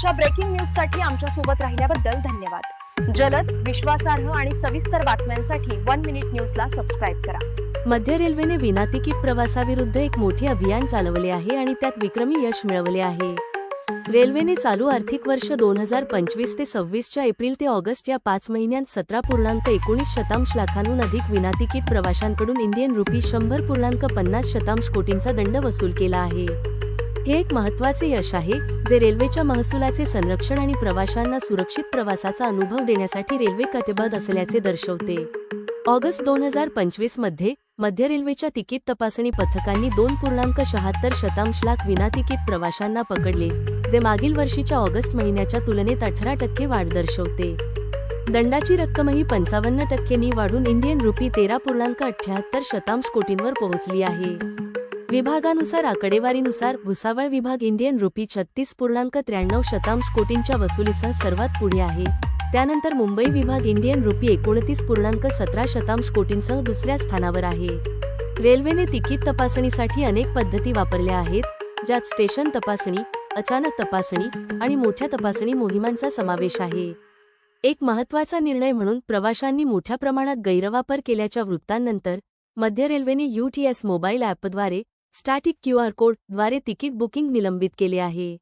आजच्या ब्रेकिंग न्यूजसाठी आमच्यासोबत राहिल्याबद्दल धन्यवाद. जलद विश्वासार्ह आणि सविस्तर बातम्यांसाठी वन मिनिट न्यूजला सबस्क्राईब करा. मध्य रेल्वेने विना तिकीट प्रवासाविरुद्ध एक मोठे अभियान चालवले आहे आणि त्यात विक्रमी यश मिळवले आहे. रेल्वेने चालू आर्थिक वर्ष दोन हजार पंचवीस ते सव्वीसच्या एप्रिल ते ऑगस्ट या पाच महिन्यांत सतरा पूर्णांक एकोणीस शतांश लाखांहून अधिक विनातिकीट प्रवाशांकडून इंडियन रुपी शंभर पूर्णांक पन्नास शतांश कोटींचा दंड वसूल केला आहे. हे एक महत्त्वाचे यश आहे जे रेल्वेच्या महसुलाचे संरक्षण आणि प्रवाशांना सुरक्षित प्रवासाचा अनुभव देण्यासाठी रेल्वे कटिबद्ध असल्याचे दर्शवते. ऑगस्ट दोन हजार पंचवीसमध्ये मध्य रेल्वेच्या तिकीट तपासणी पथकांनी दोन पूर्णांक शहात्तर शतांश लाख विना तिकीट प्रवाशांना पकडले जे मागील वर्षीच्या ऑगस्ट महिन्याच्या तुलनेत अठरा टक्के वाढ दर्शवते. दंडाची रक्कमही पंचावन्न टक्केनी वाढून इंडियन रुपी तेरा पूर्णांक अठ्याहत्तर शतांश कोटींवर पोहोचली आहे. विभागानुसार आकडेवारीनुसार भुसावळ विभाग इंडियन रुपी छत्तीस पूर्णांक त्र्याण्णव शतांश कोटींच्या वसुलीसह सर्वात पुढे आहे. त्यानंतर मुंबई विभाग इंडियन रुपी एकोणतीस पूर्णांक सतरा शतांश कोटींसह दुसऱ्या स्थानावर आहे. रेल्वेने तिकीट तपासणीसाठी अनेक पद्धती वापरल्या आहेत ज्यात स्टेशन तपासणी अचानक तपासणी आणि मोठ्या तपासणी मोहिमांचा समावेश आहे. एक महत्त्वाचा निर्णय म्हणून प्रवाशांनी मोठ्या प्रमाणात गैरवापर केल्याच्या वृत्तांनंतर मध्य रेल्वेने यूटीएस मोबाईल ॲपद्वारे स्टॅटिक क्यू आर कोडद्वारे तिकीट बुकिंग निलंबित केले आहे.